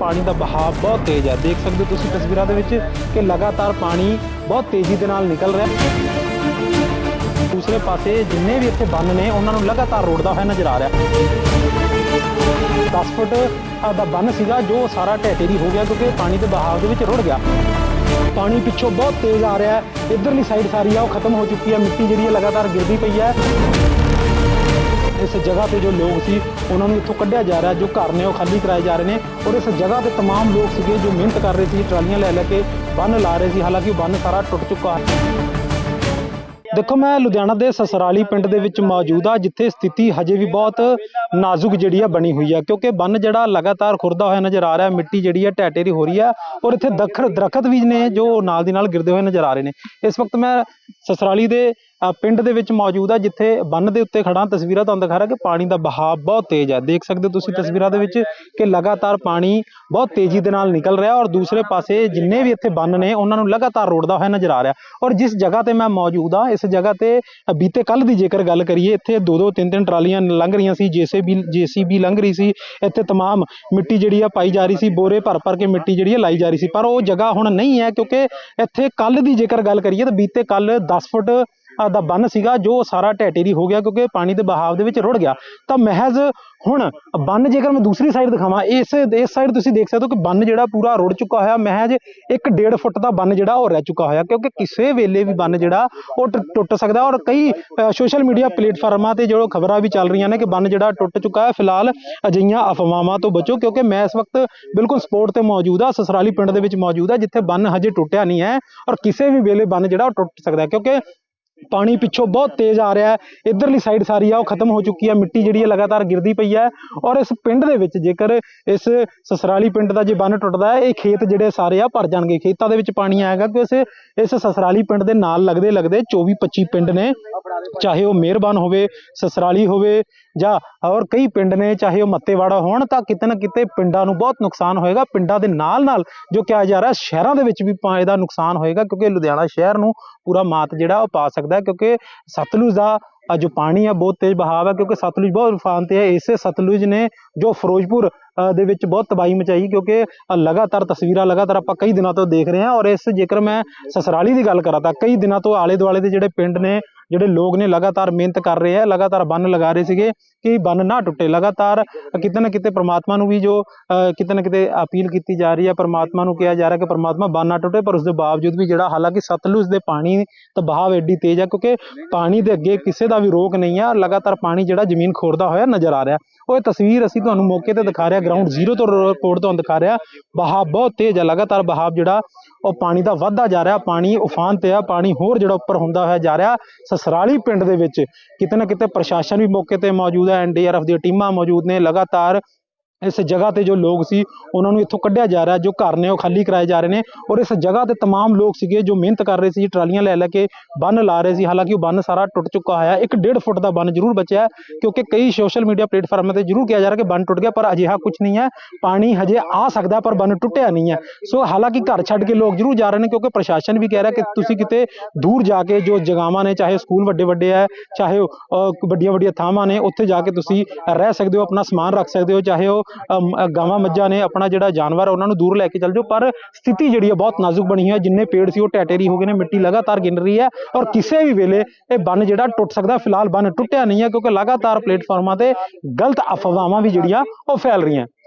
ਪਾਣੀ ਦਾ ਬਹਾਅ ਬਹੁਤ ਤੇਜ਼ ਹੈ ਦੇਖ ਸਕਦੇ ਹੋ ਤੁਸੀਂ ਤਸਵੀਰਾਂ ਦੇ ਵਿੱਚ ਕਿ ਲਗਾਤਾਰ ਪਾਣੀ ਬਹੁਤ ਤੇਜ਼ੀ ਦੇ ਨਾਲ ਨਿਕਲ ਰਿਹਾ ਹੈ। ਦੂਸਰੇ ਪਾਸੇ ਜਿੰਨੇ ਵੀ ਇੱਥੇ ਬੰਨ ਨੇ, ਉਹਨਾਂ ਨੂੰ ਲਗਾਤਾਰ ਰੋੜਦਾ ਹੋਇਆ ਨਜ਼ਰ ਆ ਰਿਹਾ 10 ਫੁੱਟ ਦਾ ਬੰਨ ਸੀਗਾ, ਜੋ ਸਾਰਾ ਢਹਿ ਹੋ ਗਿਆ ਕਿਉਂਕਿ ਪਾਣੀ ਦੇ ਬਹਾਅ ਦੇ ਵਿੱਚ ਰੁੜ ਗਿਆ। ਪਾਣੀ ਪਿੱਛੋਂ ਬਹੁਤ ਤੇਜ਼ ਆ ਰਿਹਾ ਹੈ। ਇਧਰਲੀ ਸਾਈਡ ਸਾਰੀ ਆ, ਉਹ ਖਤਮ ਹੋ ਚੁੱਕੀ ਹੈ। ਮਿੱਟੀ ਜਿਹੜੀ ਹੈ ਲਗਾਤਾਰ ਗਿਰਦੀ ਪਈ ਹੈ। ਇਸ ਜਗ੍ਹਾ ਤੇ ਜੋ ਲੋਕ ਸੀ ਉਹਨਾਂ ਨੂੰ ਇੱਥੋਂ ਕੱਢਿਆ ਜਾ ਰਿਹਾ ਜੋ ਘਰ ਨੇ ਉਹ ਖਾਲੀ ਕਰਾਏ ਜਾ ਰਹੇ ਨੇ ਔਰ ਇਸ ਜਗ੍ਹਾ ਤੇ तमाम ਲੋਕ ਸੀਗੇ ਜੋ ਮਿਹਨਤ ਕਰ ਰਹੇ ਸੀ ਟਰਾਲੀਆਂ ਲੈ ਲੈ ਕੇ ਬੰਨ ਲਾ ਰਹੇ ਸੀ ਹਾਲਾਂਕਿ ਉਹ ਬੰਨ ਸਾਰਾ ਟੁੱਟ ਚੁੱਕਾ ਹੈ ਦੇਖੋ ਮੈਂ ਲੁਧਿਆਣਾ ਦੇ ਸਸਰਾਲੀ ਪਿੰਡ ਦੇ ਵਿੱਚ ਮੌਜੂਦ ਆ ਜਿੱਥੇ ਸਥਿਤੀ ਹਜੇ ਵੀ ਬਹੁਤ ਨਾਜ਼ੁਕ ਜਿਹੜੀ ਆ ਬਣੀ ਹੋਈ ਆ ਕਿਉਂਕਿ ਬੰਨ ਜਿਹੜਾ ਲਗਾਤਾਰ ਖੁਰਦਾ ਹੋਇਆ ਨਜ਼ਰ ਆ ਰਿਹਾ ਮਿੱਟੀ ਜਿਹੜੀ ਆ ਢਹਿ ਢੇਰੀ ਹੋ ਰਹੀ ਆ ਔਰ ਇੱਥੇ ਦਖਰ ਦਰਖਤ ਵੀ ਨੇ ਜੋ ਨਾਲ ਦੀ ਨਾਲ ਗਿਰਦੇ ਹੋਏ ਨਜ਼ਰ ਆ ਰਹੇ ਨੇ ਇਸ ਵਕਤ ਮੈਂ ਸਸਰਾਲੀ ਦੇ ਅ, ਪਿੰਡ ਦੇ ਵਿੱਚ ਮੌਜੂਦ ਆ ਜਿੱਥੇ ਬੰਨ ਦੇ ਉੱਤੇ ਖੜਾ ਤਸਵੀਰਾਂ ਤੁਹਾਨੂੰ ਦਿਖਾ ਰਿਹਾ ਕਿ ਪਾਣੀ ਦਾ ਬਹਾਅ ਬਹੁਤ ਤੇਜ਼ ਹੈ ਦੇਖ ਸਕਦੇ ਹੋ ਤੁਸੀਂ ਤਸਵੀਰਾਂ ਦੇ ਵਿੱਚ ਕਿ ਲਗਾਤਾਰ ਪਾਣੀ ਬਹੁਤ ਤੇਜ਼ੀ ਦੇ ਨਾਲ ਨਿਕਲ ਰਿਹਾ ਔਰ ਦੂਸਰੇ ਪਾਸੇ ਜਿੰਨੇ ਵੀ ਇੱਥੇ ਬੰਨ ਨੇ ਉਹਨਾਂ ਨੂੰ ਲਗਾਤਾਰ ਰੋੜਦਾ ਹੋਇਆ ਨਜ਼ਰ ਆ ਰਿਹਾ ਔਰ ਜਿਸ ਜਗ੍ਹਾ ਤੇ ਮੈਂ ਮੌਜੂਦ ਆ ਇਸ ਜਗ੍ਹਾ ਤੇ ਅ, ਬੀਤੇ ਕੱਲ ਦੀ ਜੇਕਰ ਗੱਲ ਕਰੀਏ ਇੱਥੇ ਦੋ ਦੋ ਤਿੰਨ ਤਿੰਨ ਟਰਾਲੀਆਂ ਲੰਘ ਰਹੀਆਂ ਸੀ ਜੇਸੀਬੀ ਜੇਸੀਬੀ ਲੰਘ ਰਹੀ ਸੀ ਇੱਥੇ तमाम ਮਿੱਟੀ ਜਿਹੜੀ ਆ ਪਾਈ ਜਾ ਰਹੀ ਸੀ ਬੋਰੇ ਭਰ ਭਰ ਕੇ ਮਿੱਟੀ ਜਿਹੜੀ ਆ ਲਾਈ ਜਾ ਰਹੀ ਸੀ ਪਰ ਉਹ ਜਗ੍ਹਾ ਹੁਣ ਨਹੀਂ ਹੈ ਕਿਉਂਕਿ ਇੱਥੇ ਕੱਲ ਦੀ ਜੇਕਰ ਗੱਲ ਕਰੀਏ ਤਾਂ ਬੀਤੇ ਕੱਲ 10 ਫੁੱਟ ਅ, ਦਾ ਬੰਨ ਸੀਗਾ, ਜੋ ਸਾਰਾ ਢਹਿ ਢੇਰੀ ਹੋ ਗਿਆ ਕਿਉਂਕਿ ਪਾਣੀ ਦੇ ਬਹਾਵ ਦੇ ਵਿੱਚ ਰੁੜ ਗਿਆ। ਤਾਂ ਮਹਿਜ਼ ਹੁਣ ਬੰਨ ਜੇਕਰ ਮੈਂ ਦੂਸਰੀ ਸਾਈਡ ਦਿਖਾਵਾਂ, ਇਸ ਇਸ ਸਾਈਡ ਤੁਸੀਂ ਦੇਖ ਸਕਦੇ ਹੋ ਕਿ ਬੰਨ ਜਿਹੜਾ ਪੂਰਾ ਰੁੜ ਚੁੱਕਾ ਹੋਇਆ, ਮਹਿਜ਼ 1.5 ਫੁੱਟ ਦਾ ਬੰਨ ਜਿਹੜਾ ਉਹ ਰਹਿ ਚੁੱਕਾ ਹੋਇਆ ਕਿਉਂਕਿ ਕਿਸੇ ਵੇਲੇ ਵੀ ਬੰਨ ਜਿਹੜਾ ਉਹ ਟੁ- ਟੁੱਟ ਸਕਦਾ ਔਰ ਕਈ ਸੋਸ਼ਲ ਮੀਡੀਆ ਪਲੇਟਫਾਰਮਾਂ ਤੇ ਜੋ ਖਬਰਾਂ ਵੀ ਚੱਲ ਰਹੀਆਂ ਨੇ ਕਿ ਬੰਨ ਜਿਹੜਾ ਟੁੱਟ ਚੁੱਕਾ ਹੈ, ਫਿਲਹਾਲ ਅਜਿਹੀਆਂ ਅਫਵਾਹਾਂ ਤੋਂ ਬਚੋ ਕਿਉਂਕਿ ਮੈਂ ਇਸ ਵਕਤ ਬਿਲਕੁਲ ਸਪੋਰਟ ਤੇ ਮੌਜੂਦ ਆ ਸਸਰਾਲੀ ਪਿੰਡ ਦੇ ਵਿੱਚ ਮੌਜੂਦ ਆ ਜਿੱਥੇ ਬੰਨ ਹਜੇ ਟੁੱਟਿਆ ਨਹੀਂ ਹੈ ਔਰ ਕਿਸੇ ਵੀ ਵੇਲੇ ਬੰਨ ਜਿਹੜਾ ਉਹ ਟੁੱਟ ਸਕਦਾ ਕਿਉਂਕਿ ਪਾਣੀ ਪਿੱਛੋਂ ਬਹੁਤ ਤੇਜ਼ ਆ ਰਿਹਾ ਹੈ। ਇਧਰਲੀ ਸਾਈਡ ਸਾਰੀ ਆ, ਉਹ ਖਤਮ ਹੋ ਚੁੱਕੀ ਹੈ ਮਿੱਟੀ ਜਿਹੜੀ ਹੈ ਲਗਾਤਾਰ ਗਿਰਦੀ ਪਈ ਹੈ ਔਰ ਇਸ ਪਿੰਡ ਦੇ ਵਿੱਚ ਜੇਕਰ ਇਸ ਸਸਰਾਲੀ ਪਿੰਡ ਦਾ ਜੇ ਬੰਨ ਟੁੱਟਦਾ ਹੈ, ਇਹ ਖੇਤ ਜਿਹੜੇ ਸਾਰੇ ਆ ਭਰ ਜਾਣਗੇ। ਖੇਤਾਂ ਦੇ ਵਿੱਚ ਪਾਣੀ ਆਏਗਾ ਕਿ ਇਸ ਇਸ ਸਸਰਾਲੀ ਪਿੰਡ ਦੇ ਨਾਲ ਲੱਗਦੇ ਲੱਗਦੇ 24 25 ਪਿੰਡ ਨੇ ਚਾਹੇ ਉਹ ਮਿਹਰਬਾਨ ਹੋਵੇ, ਸਸਰਾਲੀ ਹੋਵੇ ਜਾਂ ਔਰ ਕਈ ਪਿੰਡ ਨੇ, ਚਾਹੇ ਉਹ ਮੱਤੇਵਾੜਾ ਹੋਣ ਤਾਂ ਕਿਤੇ ਨਾ ਕਿਤੇ ਪਿੰਡਾਂ ਨੂੰ ਬਹੁਤ ਨੁਕਸਾਨ ਹੋਏਗਾ। ਪਿੰਡਾਂ ਦੇ ਨਾਲ ਨਾਲ ਜੋ ਕਿਹਾ ਜਾ ਰਿਹਾ, ਸ਼ਹਿਰਾਂ ਦੇ ਵਿੱਚ ਵੀ ਇਹਦਾ ਨੁਕਸਾਨ ਹੋਏਗਾ ਕਿਉਂਕਿ ਲੁਧਿਆਣਾ ਸ਼ਹਿਰ ਨੂੰ ਪੂਰਾ ਮਾਤ ਜਿਹੜਾ ਉਹ ਪਾ ਸਕਦਾ ਕਿਉਂਕਿ ਸਤਲੁਜ ਦਾ ਜੋ ਪਾਣੀ ਆ, ਬਹੁਤ ਤੇਜ਼ ਬਹਾਵ ਹੈ ਕਿਉਂਕਿ ਸਤਲੁਜ ਬਹੁਤ ਉਫਾਨ ਤੇ ਹੈ। ਇਸੇ ਸਤਲੁਜ ਨੇ ਜੋ ਫਿਰੋਜ਼ਪੁਰ ਦੇ ਵਿੱਚ ਬਹੁਤ ਤਬਾਹੀ ਮਚਾਈ ਕਿਉਂਕਿ ਲਗਾਤਾਰ ਤਸਵੀਰਾਂ, ਲਗਾਤਾਰ ਆਪਾਂ ਕਈ ਦਿਨਾਂ ਤੋਂ ਦੇਖ ਰਹੇ ਹਾਂ ਔਰ ਇਸ ਜੇਕਰ ਮੈਂ ਸਸਰਾਲੀ ਦੀ ਗੱਲ ਕਰਾਂ ਤਾਂ ਕਈ ਦਿਨਾਂ ਤੋਂ ਆਲੇ ਦੁਆਲੇ ਦੇ ਜਿਹੜੇ ਪਿੰਡ ਨੇ, ਜਿਹੜੇ ਲੋਕ ਨੇ ਲਗਾਤਾਰ ਮਿਹਨਤ ਕਰ ਰਹੇ ਆ, ਲਗਾਤਾਰ ਬੰਨ ਲਗਾ ਰਹੇ ਸੀਗੇ ਕਿ ਬੰਨ ਨਾ ਟੁੱਟੇ। ਲਗਾਤਾਰ ਕਿਤੇ ਨਾ ਕਿਤੇ ਪ੍ਰਮਾਤਮਾ ਨੂੰ ਵੀ ਜੋ ਕਿਤੇ ਨਾ ਕਿਤੇ ਅਪੀਲ ਕੀਤੀ ਜਾ ਰਹੀ ਹੈ ਪ੍ਰਮਾਤਮਾ ਨੂੰ ਕਿਹਾ ਜਾ ਰਿਹਾ ਕਿ ਪ੍ਰਮਾਤਮਾ ਬੰਨ ਨਾ ਟੁੱਟੇ, ਪਰ ਉਸ ਦੇ ਬਾਵਜੂਦ ਵੀ ਜਿਹੜਾ ਹਾਲਾਂਕਿ ਸਤਲੁਜ ਦੇ ਪਾਣੀ ਦਾ ਬਹਾਵ ਐਡੀ ਤੇਜ਼ ਹੈ ਕਿਉਂਕਿ ਪਾਣੀ ਦੇ ਅੱਗੇ ਕਿਸੇ ਦਾ ਵੀ ਰੋਕ ਨਹੀਂ ਹੈ ਲਗਾਤਾਰ ਪਾਣੀ ਜਿਹੜਾ ਜ਼ਮੀਨ ਖੋਰਦਾ ਹੋਇਆ ਨਜ਼ਰ ਆ ਰਿਹਾ। ਉਹ ਤਸਵੀਰ ਅਸੀਂ ਤੁਹਾਨੂੰ ਮੌਕੇ ਤੇ ਦਿਖਾ ਰਿਹਾ ਗਰਾਊਂਡ ਜ਼ੀਰੋ ਤੋਂ ਰਿਪੋਰਟ ਤੁਹਾਨੂੰ ਦਿਖਾ ਰਿਹਾ। ਬਹਾਵ ਬਹੁਤ ਤੇਜ਼ ਹੈ ਲਗਾਤਾਰ ਬਹਾਵ ਜਿਹੜਾ, ਉਹ ਪਾਣੀ ਦਾ ਵੱਧਦਾ ਜਾ ਰਿਹਾ, ਪਾਣੀ ਉਫਾਨ ਤੇ ਆ, ਪਾਣੀ ਹੋਰ ਜਿਹੜਾ ਉੱਪਰ ਹੁੰਦਾ ਹੋਇਆ ਜਾ ਰਿਹਾ, ਸਸਰਾਲੀ ਪਿੰਡ ਦੇ ਵਿੱਚ। ਕਿਤੇ ਨਾ ਕਿਤੇ ਪ੍ਰਸ਼ਾਸਨ ਵੀ ਮੌਕੇ ਤੇ ਮੌਜੂਦ ਹੈ ਐਨਡੀਆਰਐਫ ਦੀਆਂ ਟੀਮਾਂ ਮੌਜੂਦ ਨੇ, ਲਗਾਤਾਰ ਇਸ ਜਗ੍ਹਾ ਤੇ ਜੋ ਲੋਕ ਸੀ ਉਹਨਾਂ ਨੂੰ ਇੱਥੋਂ ਕੱਢਿਆ ਜਾ ਰਿਹਾ ਜੋ ਘਰ ਨੇ ਉਹ ਖਾਲੀ ਕਰਾਏ ਜਾ ਰਹੇ ਨੇ ਔਰ ਇਸ ਜਗ੍ਹਾ ਤੇ तमाम ਲੋਕ ਸੀਗੇ ਜੋ ਮਿਹਨਤ ਕਰ ਰਹੇ ਸੀ ਟਰਾਲੀਆਂ ਲੈ ਲੈ ਕੇ ਬੰਨ ਲਾ ਰਹੇ ਸੀ ਹਾਲਾਂਕਿ ਉਹ ਬੰਨ ਸਾਰਾ ਟੁੱਟ ਚੁੱਕਾ ਹੋਇਆ ਇੱਕ ਡੇਢ ਫੁੱਟ ਦਾ ਬੰਨ ਜ਼ਰੂਰ ਬਚਿਆ ਹੈ, ਕਿਉਂਕਿ ਕਈ ਸੋਸ਼ਲ ਮੀਡੀਆ ਪਲੇਟਫਾਰਮਾਂ ਤੇ ਜ਼ਰੂਰ ਕਿਹਾ ਜਾ ਰਿਹਾ ਕਿ ਬੰਨ ਟੁੱਟ ਗਿਆ ਪਰ ਅਜਿਹਾ ਕੁਝ ਨਹੀਂ ਹੈ ਪਾਣੀ ਹਜੇ ਆ ਸਕਦਾ ਪਰ ਬੰਨ ਟੁੱਟਿਆ ਨਹੀਂ ਹੈ ਸੋ ਹਾਲਾਂਕਿ ਘਰ ਛੱਡ ਕੇ ਲੋਕ ਜ਼ਰੂਰ ਜਾ ਰਹੇ ਨੇ ਕਿਉਂਕਿ ਪ੍ਰਸ਼ਾਸਨ ਵੀ ਕਹਿ ਰਿਹਾ ਕਿ ਤੁਸੀਂ ਕਿਤੇ ਦੂਰ ਜਾ ਕੇ ਜੋ ਜਗਾਵਾਂ ਨੇ ਚਾਹੇ ਸਕੂਲ ਵੱਡੇ ਵੱਡੇ ਹੈ ਚਾਹੇ ਉਹ ਅ, ਵੱਡੀਆਂ ਵੱਡੀਆਂ ਥਾਵਾਂ ਨੇ ਉੱਥੇ ਜਾ ਕੇ ਤੁਸੀਂ ਰਹਿ ਸਕਦੇ ਹੋ ਆਪਣਾ ਸਮਾਨ ਰੱਖ ਸਕਦੇ ਹੋ ਚਾਹੇ ਉਹ ਅਮ, ਅ, ਗਾਵਾਂ ਮੱਝਾਂ ਨੇ ਆਪਣਾ ਜਿਹੜਾ ਜਾਨਵਰ ਉਹਨਾਂ ਨੂੰ ਦੂਰ ਲੈ ਕੇ ਚੱਲ ਜਾਓ। ਪਰ ਸਥਿਤੀ ਜਿਹੜੀ ਹੈ ਬਹੁਤ ਨਾਜ਼ੁਕ ਬਣੀ ਹੋਈ ਹੈ ਜਿੰਨੇ ਪੇੜ ਸੀ, ਉਹ ਟੈਟੇਰੀ ਹੋ ਗਏ ਨੇ, ਮਿੱਟੀ ਲਗਾਤਾਰ ਗਿਣ ਰਹੀ ਹੈ ਔਰ ਕਿਸੇ ਵੀ ਵੇਲੇ ਇਹ ਬੰਨ ਜਿਹੜਾ ਟੁੱਟ ਸਕਦਾ, ਫਿਲਹਾਲ ਬੰਨ ਟੁੱਟਿਆ ਨਹੀਂ ਹੈ ਕਿਉਂਕਿ ਲਗਾਤਾਰ ਪਲੇਟਫਾਰਮਾਂ ਤੇ ਗਲਤ ਅਫਵਾਹਾਂ ਵੀ ਜਿਹੜੀਆਂ, ਉਹ ਫੈਲ ਰਹੀਆਂ।